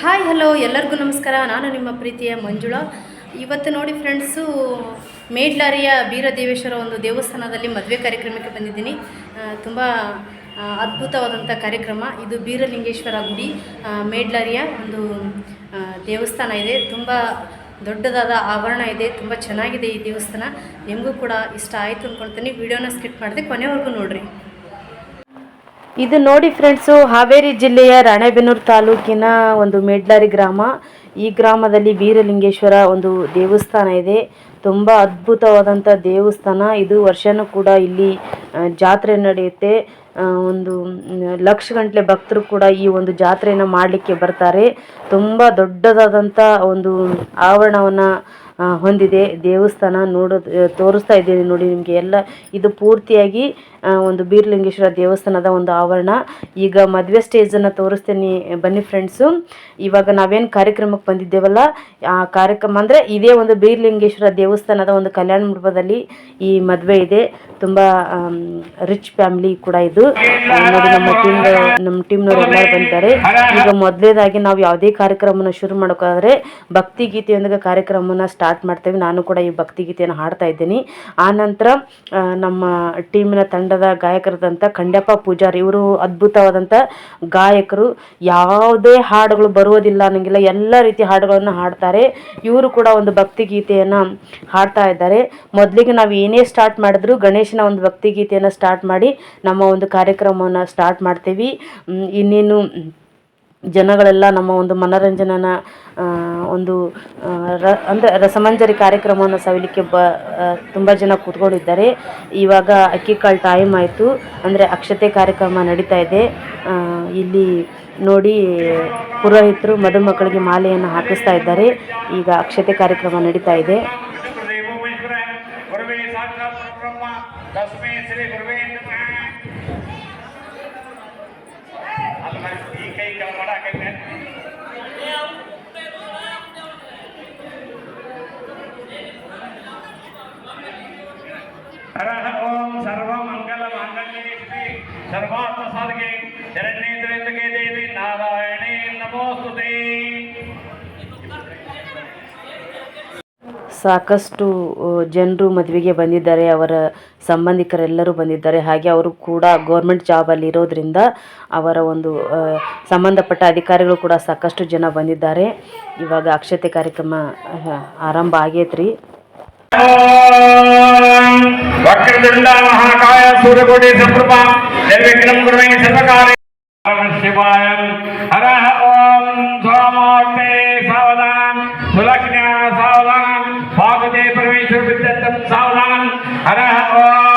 Hi hello ಎಲ್ಲರಿಗೂ ನಮಸ್ಕಾರ. ನಾನು ನಿಮ್ಮ ಪ್ರೀತಿಯ ಮಂಜುಳಾ. ಇವತ್ತು ನೋಡಿ ಫ್ರೆಂಡ್ಸು ಮೇಡ್ಲಾರಿಯ ಬೀರದೇವೇಶ್ವರ ಒಂದು ದೇವಸ್ಥಾನದಲ್ಲಿ ಮದುವೆ ಕಾರ್ಯಕ್ರಮಕ್ಕೆ ಬಂದಿದ್ದೀನಿ. ತುಂಬ ಅದ್ಭುತವಾದಂಥ ಕಾರ್ಯಕ್ರಮ. ಇದು ಬೀರಲಿಂಗೇಶ್ವರ ಗುಡಿ ಮೇಡ್ಲಾರಿಯ ಒಂದು ದೇವಸ್ಥಾನ ಇದೆ. ತುಂಬ ದೊಡ್ಡದಾದ ಆವರಣ ಇದೆ, ತುಂಬ ಚೆನ್ನಾಗಿದೆ ಈ ದೇವಸ್ಥಾನ. ನಿಮಗೂ ಕೂಡ ಇಷ್ಟ ಆಯಿತು ಅಂದ್ಕೊಳ್ತೀನಿ ವಿಡಿಯೋನ ಸ್ಕಿಪ್ ಮಾಡಿದೆ ಕೊನೆವರೆಗೂ ನೋಡಿರಿ. ಇದು ನೋಡಿ ಫ್ರೆಂಡ್ಸು ಹಾವೇರಿ ಜಿಲ್ಲೆಯ ರಾಣೆಬೆನ್ನೂರು ತಾಲೂಕಿನ ಒಂದು ಮೇಡ್ಲಾರಿ ಗ್ರಾಮ. ಈ ಗ್ರಾಮದಲ್ಲಿ ವೀರಲಿಂಗೇಶ್ವರ ಒಂದು ದೇವಸ್ಥಾನ ಇದೆ. ತುಂಬ ಅದ್ಭುತವಾದಂಥ ದೇವಸ್ಥಾನ. ಇದು ವರ್ಷನೂ ಕೂಡ ಇಲ್ಲಿ ಜಾತ್ರೆ ನಡೆಯುತ್ತೆ. ಒಂದು ಲಕ್ಷಗಟ್ಟಲೆ ಭಕ್ತರು ಕೂಡ ಈ ಒಂದು ಜಾತ್ರೆಯನ್ನು ಮಾಡಲಿಕ್ಕೆ ಬರ್ತಾರೆ. ತುಂಬ ದೊಡ್ಡದಾದಂಥ ಒಂದು ಆವರಣವನ್ನು ಹೊಂದಿದೆ ದೇವಸ್ಥಾನ. ನೋಡೋದು, ತೋರಿಸ್ತಾ ಇದ್ದೀನಿ ನೋಡಿ ನಿಮಗೆ ಎಲ್ಲ. ಇದು ಪೂರ್ತಿಯಾಗಿ ಒಂದು ಬೀರ್ಲಿಂಗೇಶ್ವರ ದೇವಸ್ಥಾನದ ಒಂದು ಆವರಣ. ಈಗ ಮದುವೆ ಸ್ಟೇಜನ್ನು ತೋರಿಸ್ತೀನಿ ಬನ್ನಿ ಫ್ರೆಂಡ್ಸು ಇವಾಗ ನಾವೇನು ಕಾರ್ಯಕ್ರಮಕ್ಕೆ ಬಂದಿದ್ದೇವಲ್ಲ, ಆ ಕಾರ್ಯಕ್ರಮ ಅಂದರೆ ಇದೇ ಒಂದು ಬೀರ್ಲಿಂಗೇಶ್ವರ ದೇವಸ್ಥಾನದ ಒಂದು ಕಲ್ಯಾಣ ಮಂಟಪದಲ್ಲಿ ಈ ಮದುವೆ ಇದೆ. ತುಂಬ ರಿಚ್ ಫ್ಯಾಮಿಲಿ ಕೂಡ ಇದು. ನಮ್ಮ ಟೀಮ್ ನಮ್ಮ ಟೀಮ್ನವ್ರು ಬಂದಿದ್ದಾರೆ. ಈಗ ಮೊದಲೇದಾಗಿ ನಾವು ಯಾವುದೇ ಕಾರ್ಯಕ್ರಮನ ಶುರು ಮಾಡೋಕ್ಕಾದ್ರೆ ಭಕ್ತಿ ಗೀತೆಯೊಂದಿಗೆ ಕಾರ್ಯಕ್ರಮನ ಸ್ಟಾರ್ಟ್ ಮಾಡ್ತೇವೆ. ನಾನು ಕೂಡ ಈ ಭಕ್ತಿ ಗೀತೆಯನ್ನು ಹಾಡ್ತಾ ಇದ್ದೀನಿ. ಆ ನಂತರ ನಮ್ಮ ಟೀಮಿನ ತಂಡದ ಗಾಯಕರಾದಂಥ ಖಂಡ್ಯಪ್ಪ ಪೂಜಾರಿ. ಇವರು ಅದ್ಭುತವಾದಂಥ ಗಾಯಕರು. ಯಾವುದೇ ಹಾಡುಗಳು ಬರುವುದಿಲ್ಲ ಅನ್ನೋಂಗಿಲ್ಲ. ಎಲ್ಲ ರೀತಿ ಹಾಡುಗಳನ್ನು ಹಾಡ್ತಾರೆ. ಇವರು ಕೂಡ ಒಂದು ಭಕ್ತಿಗೀತೆಯನ್ನು ಹಾಡ್ತಾ ಇದ್ದಾರೆ. ಮೊದಲಿಗೆ ನಾವು ಏನೇ ಸ್ಟಾರ್ಟ್ ಮಾಡಿದ್ರು ಗಣೇಶನ ಒಂದು ಭಕ್ತಿಗೀತೆಯನ್ನು ಸ್ಟಾರ್ಟ್ ಮಾಡಿ ನಮ್ಮ ಒಂದು ಕಾರ್ಯಕ್ರಮವನ್ನು ಸ್ಟಾರ್ಟ್ ಮಾಡ್ತೀವಿ. ಇನ್ನೇನು ಜನಗಳೆಲ್ಲ ನಮ್ಮ ಒಂದು ಮನೋರಂಜನನ ಒಂದು ರ, ಅಂದರೆ ರಸಮಂಜರಿ ಕಾರ್ಯಕ್ರಮವನ್ನು ಸವಿಲಿಕ್ಕೆ ಬ ತುಂಬ ಜನ ಕೂತ್ಕೊಂಡಿದ್ದಾರೆ. ಇವಾಗ ಅಕ್ಕಿ ಕಾಳು ಟೈಮ್ ಆಯಿತು. ಅಂದರೆ ಅಕ್ಷತೆ ಕಾರ್ಯಕ್ರಮ ನಡೀತಾ ಇದೆ. ಇಲ್ಲಿ ನೋಡಿ ಪುರೋಹಿತರು ಮದುಮಕ್ಕಳಿಗೆ ಮಾಲೆಯನ್ನು ಹಾಕಿಸ್ತಾ ಇದ್ದಾರೆ. ಈಗ ಅಕ್ಷತೆ ಕಾರ್ಯಕ್ರಮ ನಡೀತಾ ಇದೆ. ಶ್ರೀ ಸಾಧಿಗೆ ಶರಣ್ಯೇಂದ್ರೇಂದ್ರಕೆ ದೇವಿ ನಾರಾಯಣೇ ನಮೋಸ್ತುತೆ. ಸಾಕಷ್ಟು ಜನರು ಮದುವೆಗೆ ಬಂದಿದ್ದಾರೆ, ಅವರ ಸಂಬಂಧಿಕರೆಲ್ಲರೂ ಬಂದಿದ್ದಾರೆ. ಹಾಗೆ ಅವರು ಕೂಡ ಗೌರ್ಮೆಂಟ್ ಜಾಬಲ್ಲಿ ಇರೋದ್ರಿಂದ ಅವರ ಒಂದು ಸಂಬಂಧಪಟ್ಟ ಅಧಿಕಾರಿಗಳು ಕೂಡ ಸಾಕಷ್ಟು ಜನ ಬಂದಿದ್ದಾರೆ. ಇವಾಗ ಅಕ್ಷತೆ ಕಾರ್ಯಕ್ರಮ ಆರಂಭ ಆಗೈತ್ರಿ. వక్రదుండ మహాకాయ సూర్యకోటి సంప్రభ నిర్విఘ్నం గురువై సర్వకార్య శివాయ. హర ఓం సోమోక్తే సావధానం సులక్ష్మ్యా సావధానం పాపదే పరమేశ్వర విద్యత్తం సావధానం. హర ఓం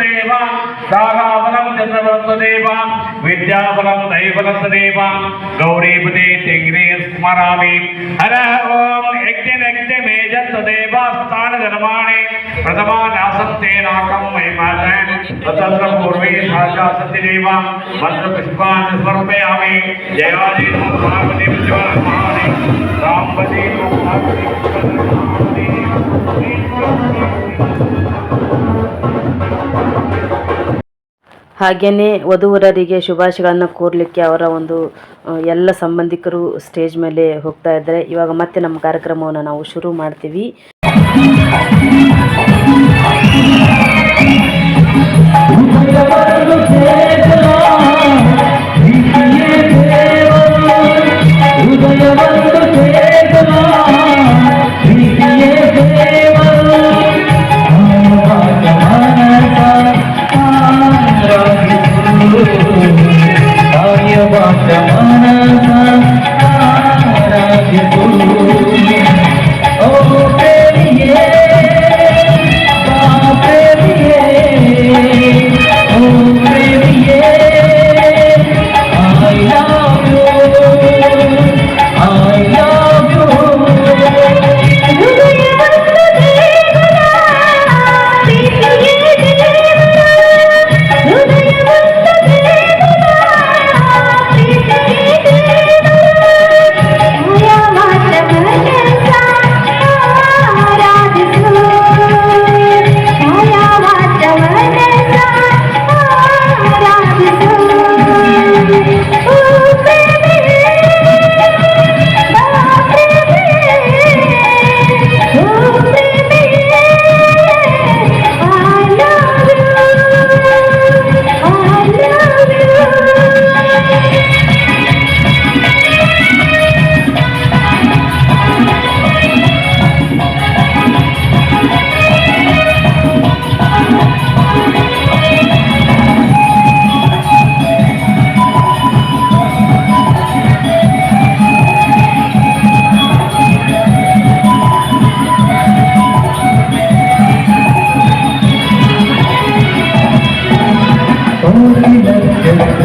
దేవాం దాగాబలం చంద్రవలత దేవాం విద్యాబలం దైవలత దేవాం గౌరీపదే తింగ్రే స్మరామి హర ఓం యజ్ఞ యజ్ఞ మేజత్త దేవస్థాన నిర్మాణే ప్రథమా నాసత్తే నాకం మహిమాత తత్ర పూర్వే సాశాసతి దేవాం మంత్ర పుష్పాన్ని సమర్పయామి జయాజీ పార్వతీ రాంపదే పార్వతీ Thank you. ಹಾಗೆಯೇ ವಧುವರರಿಗೆ ಶುಭಾಶಯಗಳನ್ನು ಕೋರಲಿಕ್ಕೆ ಅವರ ಒಂದು ಎಲ್ಲ ಸಂಬಂಧಿಕರು ಸ್ಟೇಜ್ ಮೇಲೆ ಹೋಗ್ತಾ ಇದ್ದಾರೆ. ಇವಾಗ ಮತ್ತೆ ನಮ್ಮ ಕಾರ್ಯಕ್ರಮವನ್ನು ನಾವು ಶುರು ಮಾಡ್ತೀವಿ.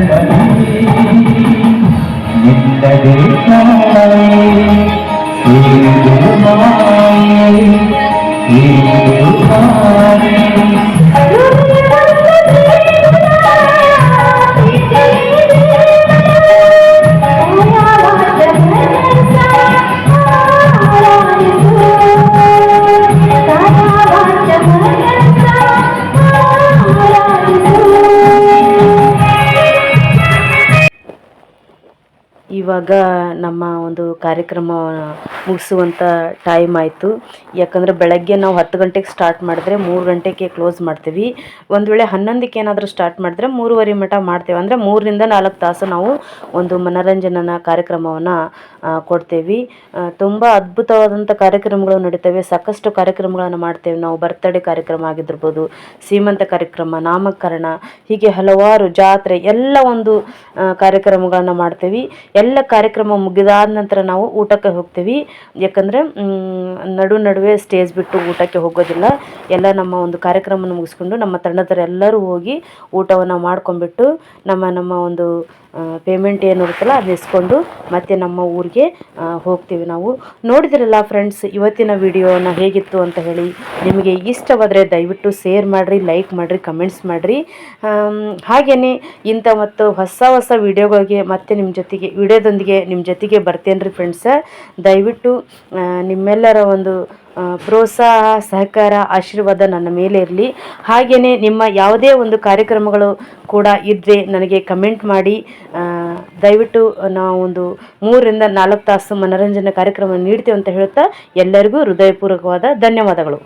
ನನ್ನ ನೆರಳಲ್ಲಿ ಇವಾಗ ನಮ್ಮ ಒಂದು ಕಾರ್ಯಕ್ರಮ ಮುಗಿಸುವಂಥ ಟೈಮ್ ಆಯಿತು. ಯಾಕಂದರೆ ಬೆಳಗ್ಗೆ ನಾವು ಹತ್ತು ಗಂಟೆಗೆ ಸ್ಟಾರ್ಟ್ ಮಾಡಿದ್ರೆ ಮೂರು ಗಂಟೆಗೆ ಕ್ಲೋಸ್ ಮಾಡ್ತೀವಿ. ಒಂದು ವೇಳೆ ಹನ್ನೊಂದಕ್ಕೆ ಏನಾದರೂ ಸ್ಟಾರ್ಟ್ ಮಾಡಿದ್ರೆ ಮೂರುವರೆ ಮಟ ಮಾಡ್ತೇವೆ. ಅಂದರೆ ಮೂರರಿಂದ ನಾಲ್ಕು ತಾಸು ನಾವು ಒಂದು ಮನೋರಂಜನಾ ಕಾರ್ಯಕ್ರಮವನ್ನು ಕೊಡ್ತೇವೆ. ತುಂಬ ಅದ್ಭುತವಾದಂಥ ಕಾರ್ಯಕ್ರಮಗಳು ನಡೀತವೆ. ಸಾಕಷ್ಟು ಕಾರ್ಯಕ್ರಮಗಳನ್ನು ಮಾಡ್ತೇವೆ. ನಾವು ಬರ್ತ್ಡೇ ಕಾರ್ಯಕ್ರಮ ಆಗಿದ್ದಿರ್ಬೋದು ಸೀಮಂತ ಕಾರ್ಯಕ್ರಮ, ನಾಮಕರಣ, ಹೀಗೆ ಹಲವಾರು ಜಾತ್ರೆ, ಎಲ್ಲ ಒಂದು ಕಾರ್ಯಕ್ರಮಗಳನ್ನು ಮಾಡ್ತೇವೆ. ಎಲ್ಲ ಕಾರ್ಯಕ್ರಮ ಮುಗಿದಾದ ನಂತರ ನಾವು ಊಟಕ್ಕೆ ಹೋಗ್ತೀವಿ. ಯಾಕಂದರೆ ನಡು ನಡುವೆ ಸ್ಟೇಜ್ ಬಿಟ್ಟು ಊಟಕ್ಕೆ ಹೋಗೋದಿಲ್ಲ. ಎಲ್ಲ ನಮ್ಮ ಒಂದು ಕಾರ್ಯಕ್ರಮವನ್ನು ಮುಗಿಸ್ಕೊಂಡು ನಮ್ಮ ತಂಡದವರೆಲ್ಲರೂ ಹೋಗಿ ಊಟವನ್ನು ಮಾಡ್ಕೊಂಡ್ಬಿಟ್ಟು ನಮ್ಮ ನಮ್ಮ ಒಂದು ಪೇಮೆಂಟ್ ಏನು ಇರುತ್ತಲ್ಲ ಅದನ್ನ ಇಸ್ಕೊಂಡು ಮತ್ತೆ ನಮ್ಮ ಊರಿಗೆ ಹೋಗ್ತೀವಿ ನಾವು. ನೋಡಿದ್ರಲ್ಲ ಫ್ರೆಂಡ್ಸ್ ಇವತ್ತಿನ ವಿಡಿಯೋನ ಹೇಗಿತ್ತು ಅಂತ ಹೇಳಿ. ನಿಮಗೆ ಇಷ್ಟವಾದರೆ ದಯವಿಟ್ಟು ಶೇರ್ ಮಾಡಿರಿ ಲೈಕ್ ಮಾಡಿರಿ ಕಮೆಂಟ್ಸ್ ಮಾಡಿರಿ. ಹಾಗೆಯೇ ಇಂಥ ಮತ್ತು ಹೊಸ ಹೊಸ ವಿಡಿಯೋಗಳಿಗೆ ಮತ್ತೆ ನಿಮ್ಮ ಜೊತೆಗೆ ವಿಡಿಯೋದೊಂದಿಗೆ ನಿಮ್ಮ ಜೊತೆಗೆ ಬರ್ತೇನೆ ರೀ ಫ್ರೆಂಡ್ಸ ದಯವಿಟ್ಟು ನಿಮ್ಮೆಲ್ಲರ ಒಂದು ಪ್ರೋತ್ಸಾಹ, ಸಹಕಾರ, ಆಶೀರ್ವಾದ ನನ್ನ ಮೇಲೆ ಇರಲಿ. ಹಾಗೆಯೇ ನಿಮ್ಮ ಯಾವುದೇ ಒಂದು ಕಾರ್ಯಕ್ರಮಗಳು ಕೂಡ ಇದ್ದರೆ ನನಗೆ ಕಮೆಂಟ್ ಮಾಡಿ. ದಯವಿಟ್ಟು ಒಂದು ಮೂರರಿಂದ ನಾಲ್ಕು ತಾಸು ಮನರಂಜನೆ ಕಾರ್ಯಕ್ರಮ ನೀಡ್ತೇವೆ ಅಂತ ಹೇಳುತ್ತಾ ಎಲ್ಲರಿಗೂ ಹೃದಯಪೂರ್ವಕವಾದ ಧನ್ಯವಾದಗಳು.